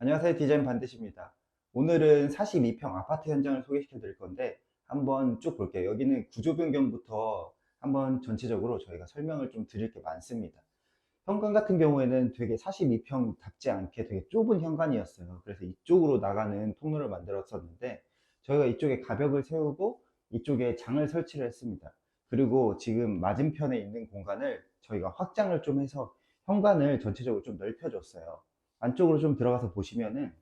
안녕하세요. 디자인 반드시입니다. 오늘은 42평 아파트 현장을 소개시켜 드릴 건데 한번 쭉 볼게요. 여기는 구조 변경부터 한번 전체적으로 저희가 설명을 좀 드릴 게 많습니다. 현관 같은 경우에는 되게 42평 답지 않게 되게 좁은 현관이었어요. 그래서 이쪽으로 나가는 통로를 만들었었는데 저희가 이쪽에 가벽을 세우고 이쪽에 장을 설치를 했습니다. 그리고 지금 맞은편에 있는 공간을 저희가 확장을 좀 해서 현관을 전체적으로 좀 넓혀줬어요. 안쪽으로 좀 들어가서 보시면은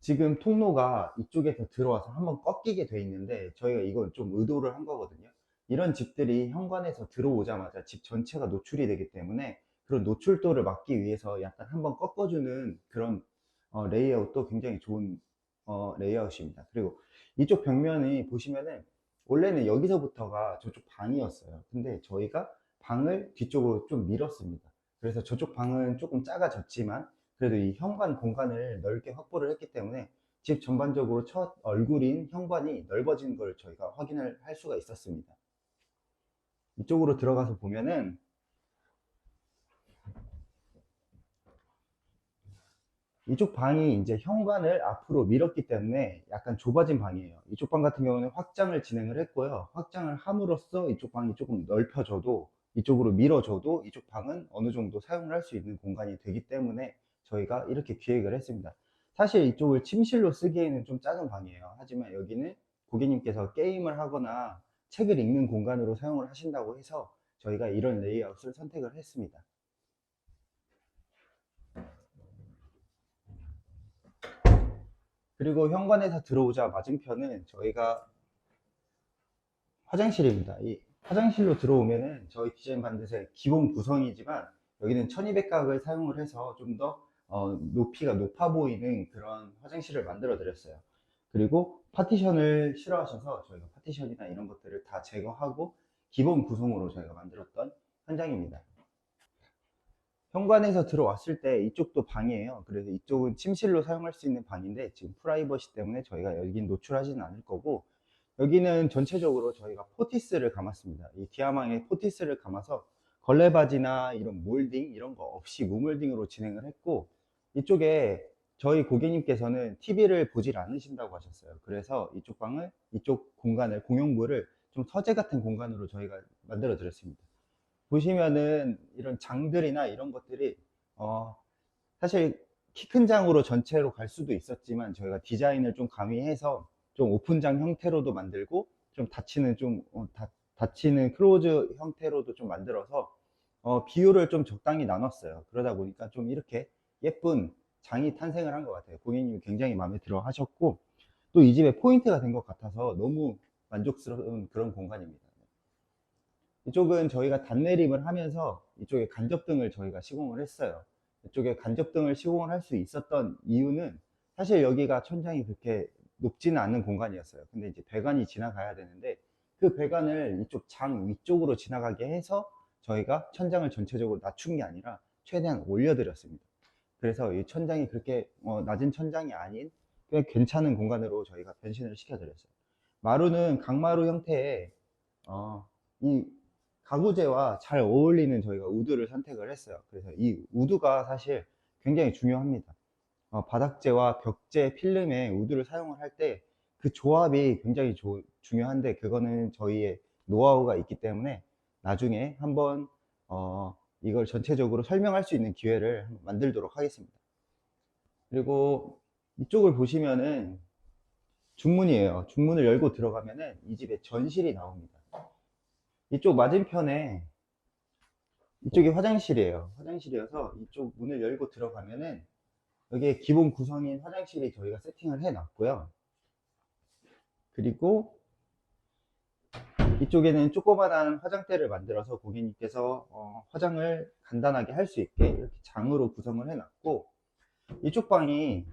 지금 통로가 이쪽에서 들어와서 한번 꺾이게 돼 있는데 저희가 이건 좀 의도를 한 거거든요. 이런 집들이 현관에서 들어오자마자 집 전체가 노출이 되기 때문에 그런 노출도를 막기 위해서 약간 한번 꺾어주는 그런 어, 레이아웃도 굉장히 좋은 어, 레이아웃입니다. 그리고 이쪽 벽면이 보시면은 원래는 여기서부터가 저쪽 방이었어요. 근데 저희가 방을 뒤쪽으로 좀 밀었습니다. 그래서 저쪽 방은 조금 작아졌지만 그래도 이 현관 공간을 넓게 확보를 했기 때문에 집 전반적으로 첫 얼굴인 현관이 넓어진 걸 저희가 확인을 할 수가 있었습니다. 이쪽으로 들어가서 보면은 이쪽 방이 이제 현관을 앞으로 밀었기 때문에 약간 좁아진 방이에요. 이쪽 방 같은 경우는 확장을 진행을 했고요. 확장을 함으로써 이쪽 방이 조금 넓혀져도 이쪽으로 밀어줘도 이쪽 방은 어느 정도 사용을 할 수 있는 공간이 되기 때문에 저희가 이렇게 기획을 했습니다. 사실 이쪽을 침실로 쓰기에는 좀 작은 방이에요. 하지만 여기는 고객님께서 게임을 하거나 책을 읽는 공간으로 사용을 하신다고 해서 저희가 이런 레이아웃을 선택을 했습니다. 그리고 현관에서 들어오자 맞은편은 저희가 화장실입니다. 이 화장실로 들어오면은 저희 디자인 반드의 기본 구성이지만 여기는 1200각을 사용을 해서 좀더 어, 높이가 높아 보이는 그런 화장실을 만들어 드렸어요. 그리고 파티션을 싫어하셔서 저희가 파티션이나 이런 것들을 다 제거하고 기본 구성으로 저희가 만들었던 현장입니다. 현관에서 들어왔을 때 이쪽도 방이에요. 그래서 이쪽은 침실로 사용할 수 있는 방인데 지금 프라이버시 때문에 저희가 여긴 노출하지는 않을 거고 여기는 전체적으로 저희가 포티스를 감았습니다. 이 디아망에 포티스를 감아서 걸레바지나 이런 몰딩 이런 거 없이 무몰딩으로 진행을 했고 이쪽에 저희 고객님께서는 TV를 보질 않으신다고 하셨어요. 그래서 이쪽 방을 이쪽 공간을 공용부를 좀 서재 같은 공간으로 저희가 만들어 드렸습니다. 보시면은 이런 장들이나 이런 것들이 어 사실 키 큰 장으로 전체로 갈 수도 있었지만 저희가 디자인을 좀 가미해서 좀 오픈장 형태로도 만들고 좀 닫히는 좀 어, 닫, 닫히는 클로즈 형태로도 좀 만들어서 어, 비율을 좀 적당히 나눴어요. 그러다 보니까 좀 이렇게 예쁜 장이 탄생을 한 것 같아요. 고객님이 굉장히 마음에 들어 하셨고 또 이 집의 포인트가 된 것 같아서 너무 만족스러운 그런 공간입니다. 이쪽은 저희가 단내림을 하면서 이쪽에 간접등을 저희가 시공을 했어요. 이쪽에 간접등을 시공을 할 수 있었던 이유는 사실 여기가 천장이 그렇게 높지는 않은 공간이었어요. 근데 이제 배관이 지나가야 되는데 그 배관을 이쪽 장 위쪽으로 지나가게 해서 저희가 천장을 전체적으로 낮춘 게 아니라 최대한 올려드렸습니다. 그래서 이 천장이 그렇게 어, 낮은 천장이 아닌 꽤 괜찮은 공간으로 저희가 변신을 시켜드렸어요. 마루는 강마루 형태의 어, 이 가구재와 잘 어울리는 저희가 우드를 선택을 했어요. 그래서 이 우드가 사실 굉장히 중요합니다. 어, 바닥재와 벽재 필름에 우드를 사용을 할 때 그 조합이 굉장히 조- 중요한데 그거는 저희의 노하우가 있기 때문에 나중에 한번 어, 이걸 전체적으로 설명할 수 있는 기회를 만들도록 하겠습니다. 그리고 이쪽을 보시면은 중문이에요. 중문을 열고 들어가면은 이 집에 전실이 나옵니다. 이쪽 맞은편에 이쪽이 화장실이에요. 화장실이어서 이쪽 문을 열고 들어가면은 여기에 기본 구성인 화장실이 저희가 세팅을 해 놨고요. 그리고 이쪽에는 조그마한 화장대를 만들어서 고객님께서 어, 화장을 간단하게 할 수 있게 이렇게 장으로 구성을 해 놨고 이쪽 방이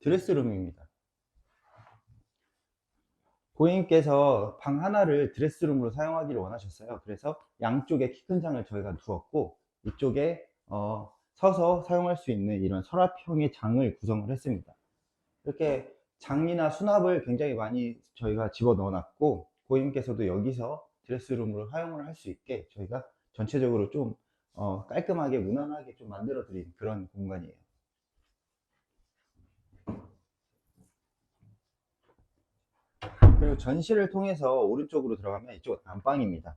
드레스룸입니다. 고객님께서 방 하나를 드레스룸으로 사용하기를 원하셨어요. 그래서 양쪽에 키 큰 장을 저희가 두었고 이쪽에 어, 서서 사용할 수 있는 이런 서랍형의 장을 구성을 했습니다. 이렇게 장이나 수납을 굉장히 많이 저희가 집어 넣어놨고 고객님께서도 여기서 드레스룸으로 사용을 할 수 있게 저희가 전체적으로 좀 어, 깔끔하게 무난하게 좀 만들어 드린 그런 공간이에요. 그리고 전시를 통해서 오른쪽으로 들어가면 이쪽 안방입니다.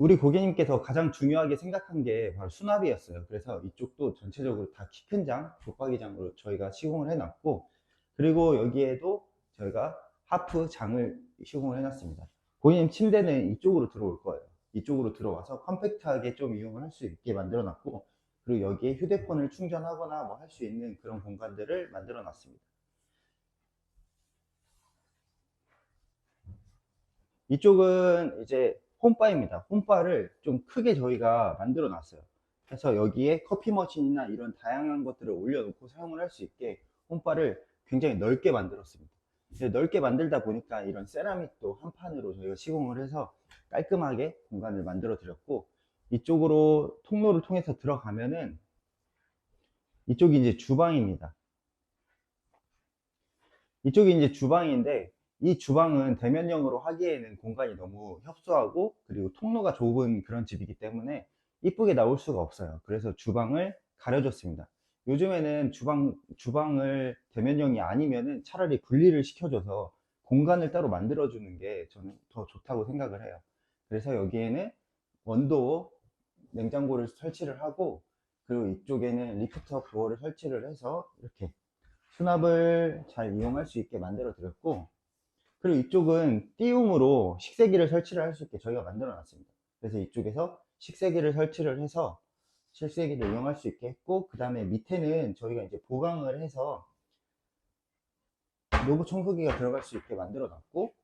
우리 고객님께서 가장 중요하게 생각한 게 바로 수납이었어요. 그래서 이쪽도 전체적으로 다 키 큰 장, 붙박이장으로 저희가 시공을 해놨고, 그리고 여기에도 저희가 하프 장을 시공을 해놨습니다. 고객님 침대는 이쪽으로 들어올 거예요. 이쪽으로 들어와서 컴팩트하게 좀 이용을 할 수 있게 만들어 놨고, 그리고 여기에 휴대폰을 충전하거나 뭐 할 수 있는 그런 공간들을 만들어 놨습니다. 이쪽은 이제 홈바입니다. 홈바를 좀 크게 저희가 만들어 놨어요. 그래서 여기에 커피 머신이나 이런 다양한 것들을 올려놓고 사용을 할 수 있게 홈바를 굉장히 넓게 만들었습니다. 넓게 만들다 보니까 이런 세라믹도 한 판으로 저희가 시공을 해서 깔끔하게 공간을 만들어 드렸고 이쪽으로 통로를 통해서 들어가면은 이쪽이 이제 주방입니다. 이쪽이 이제 주방인데 이 주방은 대면형으로 하기에는 공간이 너무 협소하고 그리고 통로가 좁은 그런 집이기 때문에 이쁘게 나올 수가 없어요. 그래서 주방을 가려줬습니다. 요즘에는 주방, 주방을 대면형이 아니면은 차라리 분리를 시켜줘서 공간을 따로 만들어주는 게 저는 더 좋다고 생각을 해요. 그래서 여기에는 원도 냉장고를 설치를 하고 그리고 이쪽에는 리프트업 도어를 설치를 해서 이렇게 수납을 잘 이용할 수 있게 만들어 드렸고 그리고 이쪽은 띄움으로 식세기를 설치를 할 수 있게 저희가 만들어 놨습니다. 그래서 이쪽에서 식세기를 설치를 해서 식세기를 이용할 수 있게 했고 그 다음에 밑에는 저희가 이제 보강을 해서 로브 청소기가 들어갈 수 있게 만들어 놨고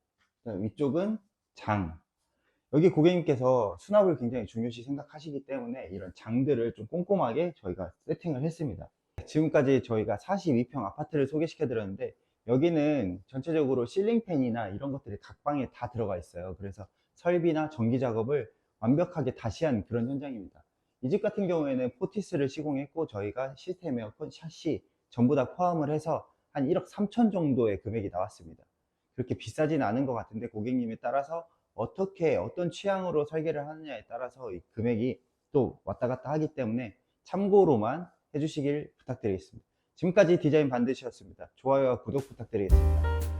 위쪽은 장 여기 고객님께서 수납을 굉장히 중요시 생각하시기 때문에 이런 장들을 좀 꼼꼼하게 저희가 세팅을 했습니다. 지금까지 저희가 42평 아파트를 소개시켜 드렸는데 여기는 전체적으로 실링팬이나 이런 것들이 각 방에 다 들어가 있어요. 그래서 설비나 전기 작업을 완벽하게 다시 한 그런 현장입니다. 이 집 같은 경우에는 포티스를 시공했고 저희가 시스템 에어컨, 샤시 전부 다 포함을 해서 한 1억 3천 정도의 금액이 나왔습니다. 그렇게 비싸진 않은 것 같은데 고객님에 따라서 어떻게 어떤 취향으로 설계를 하느냐에 따라서 이 금액이 또 왔다 갔다 하기 때문에 참고로만 해주시길 부탁드리겠습니다. 지금까지 디자인 반드시였습니다. 좋아요와 구독 부탁드리겠습니다.